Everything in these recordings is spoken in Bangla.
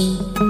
you.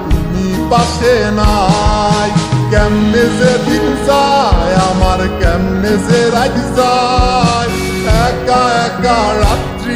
পাশে নাই। কেমনে যে দিন যায় আমার কেমনে যে রাত যায়। একা একা রাত্রি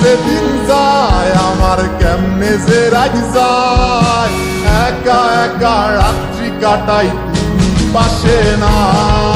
যে দিন যায় আমার কেমনে যে রাজ যায়। একা একা রাত্রি কাটাই পাশে নাই।